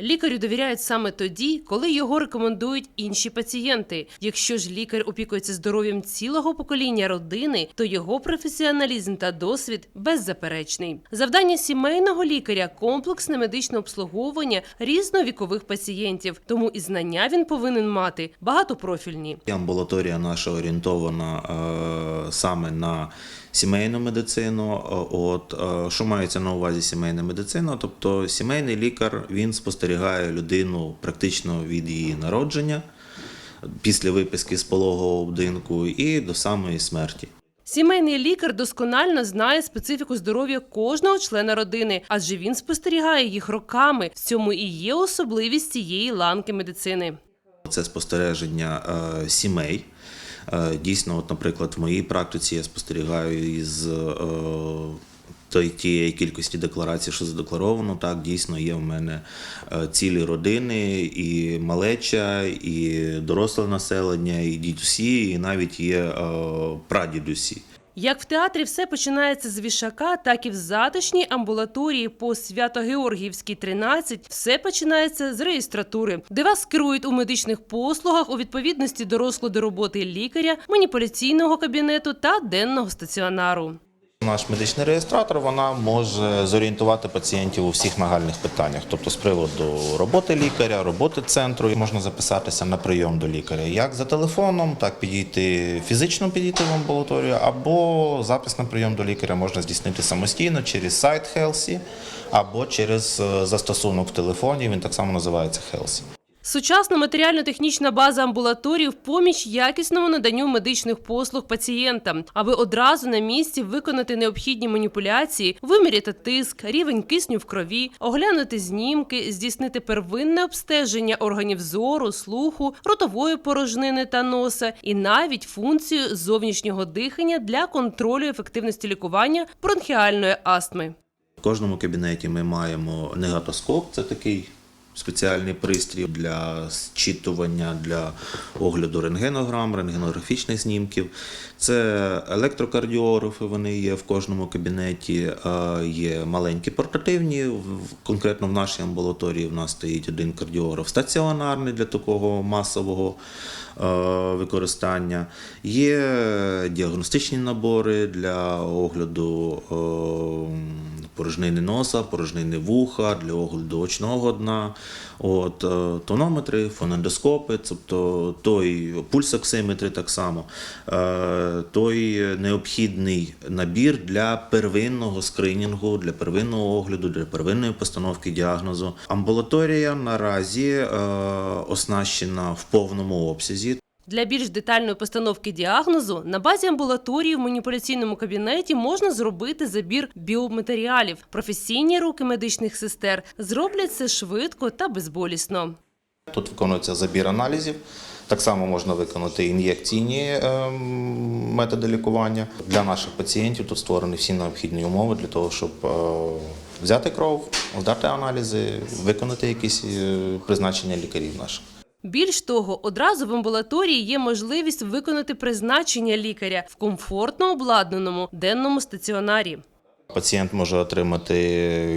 Лікарю довіряють саме тоді, коли його рекомендують інші пацієнти. Якщо ж лікар опікується здоров'ям цілого покоління родини, то його професіоналізм та досвід беззаперечний. Завдання сімейного лікаря комплексне медичне обслуговування різновікових пацієнтів, тому і знання він повинен мати багатопрофільні. Амбулаторія наша орієнтована е, саме на сімейну медицину. Е, От е, що мається на увазі сімейна медицина? Тобто сімейний лікар він спостерігає людину практично від її народження після виписки з пологового будинку і до самої смерті. Сімейний лікар досконально знає специфіку здоров'я кожного члена родини, адже він спостерігає їх роками. В цьому і є особливість цієї ланки медицини. Це спостереження е, сімей. Е, дійсно, от, наприклад, в моїй практиці я спостерігаю із е, тієї кількості декларацій, що задекларовано. Так, дійсно є в мене е, цілі родини, і малеча, і доросле населення, і дідусі, і навіть є е, прадідусі. Як в театрі все починається з вішака, так і в затишній амбулаторії по Свято-Георгіївській 13 все починається з реєстратури, де вас керують у медичних послугах у відповідності до розкладу роботи лікаря, маніпуляційного кабінету та денного стаціонару. Наш медичний реєстратор вона може зорієнтувати пацієнтів у всіх нагальних питаннях, тобто з приводу роботи лікаря, роботи центру. Можна записатися на прийом до лікаря як за телефоном, так підійти фізично підійти в амбулаторію, або запис на прийом до лікаря можна здійснити самостійно через сайт Хелсі або через е, застосунок в телефоні. Він так само називається Хелсі. Сучасна матеріально-технічна база амбулаторії в поміч якісному наданню медичних послуг пацієнтам, аби одразу на місці виконати необхідні маніпуляції, виміряти тиск, рівень кисню в крові, оглянути знімки, здійснити первинне обстеження органів зору, слуху, ротової порожнини та носа, і навіть функцію зовнішнього дихання для контролю ефективності лікування бронхіальної астми. В кожному кабінеті ми маємо негатоскоп, це такий спеціальний пристрій для зчитування, для огляду рентгенограм, рентгенографічних знімків. Це електрокардіографи, вони є в кожному кабінеті, є маленькі портативні. Конкретно в нашій амбулаторії в нас стоїть один кардіограф стаціонарний для такого масового використання. Є діагностичні набори для огляду порожнини носа, порожнини вуха, для огляду очного дна. От, е, тонометри, фонендоскопи, тобто той пульсоксиметри так само, е, той необхідний набір для первинного скринінгу, для первинного огляду, для первинної постановки діагнозу. Амбулаторія наразі е, оснащена в повному обсязі. Для більш детальної постановки діагнозу на базі амбулаторії в маніпуляційному кабінеті можна зробити забір біоматеріалів. Професійні руки медичних сестер зроблять це швидко та безболісно. Тут виконується забір аналізів. Так само можна виконати ін'єкційні ем, методи лікування. Для наших пацієнтів тут створені всі необхідні умови для того, щоб е, взяти кров, здати аналізи, виконати якісь е, призначення лікарів наших. Більш того, одразу в амбулаторії є можливість виконати призначення лікаря в комфортно обладнаному денному стаціонарі. Пацієнт може отримати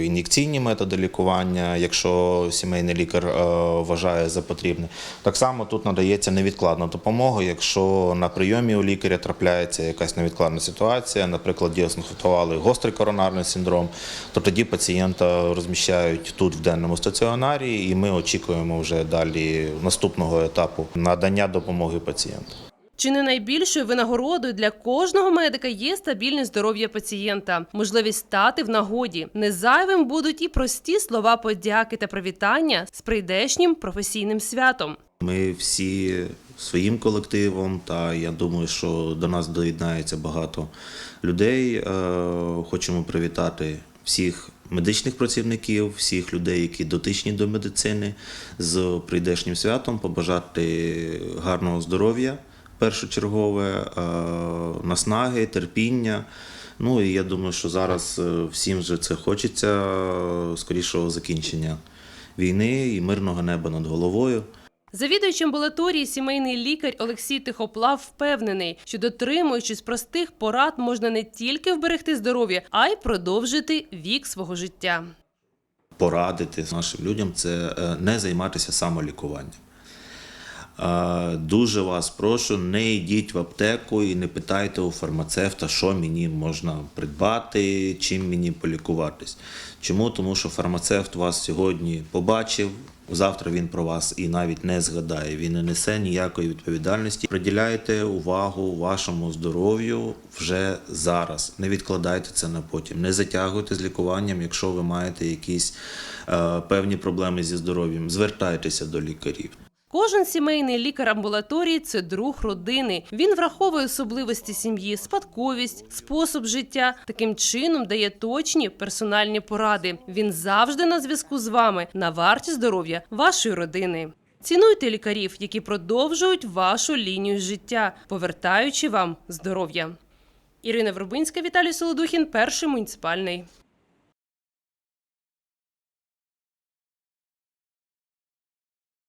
ін'єкційні методи лікування, якщо сімейний лікар е, вважає за потрібне. Так само тут надається невідкладна допомога, якщо на прийомі у лікаря трапляється якась невідкладна ситуація, наприклад, діагностували гострий коронарний синдром, то тоді пацієнта розміщають тут в денному стаціонарі, і ми очікуємо вже далі наступного етапу надання допомоги пацієнту. Чи не найбільшою винагородою для кожного медика є стабільне здоров'я пацієнта, можливість стати в нагоді. Незайвим будуть і прості слова подяки та привітання з прийдешнім професійним святом. Ми всі своїм колективом, та я думаю, що до нас доєднається багато людей. Е, Хочемо привітати всіх медичних працівників, всіх людей, які дотичні до медицини, з прийдешнім святом, побажати гарного здоров'я, першочергове, е, наснаги, терпіння. Ну і я думаю, що зараз е, всім вже це хочеться скорішого закінчення війни і мирного неба над головою. Завідуючий амбулаторії сімейний лікар Олексій Тихоплав впевнений, що дотримуючись простих порад можна не тільки вберегти здоров'я, а й продовжити вік свого життя. порадити нашим людям, це е, не займатися самолікуванням. Дуже вас прошу, не йдіть в аптеку і не питайте у фармацевта, що мені можна придбати, чим мені полікуватись. Чому? Тому що фармацевт вас сьогодні побачив, завтра він про вас і навіть не згадає. Він не несе ніякої відповідальності. Приділяйте увагу вашому здоров'ю вже зараз. Не відкладайте це на потім. Не затягуйте з лікуванням, якщо ви маєте якісь е, певні проблеми зі здоров'ям. Звертайтеся до лікарів. Кожен сімейний лікар амбулаторії це друг родини. Він враховує особливості сім'ї, спадковість, спосіб життя. Таким чином дає точні персональні поради. Він завжди на зв'язку з вами на варті здоров'я вашої родини. Цінуйте лікарів, які продовжують вашу лінію життя, повертаючи вам здоров'я. Ірина Врубинська, Віталій Солодухін, перший муніципальний.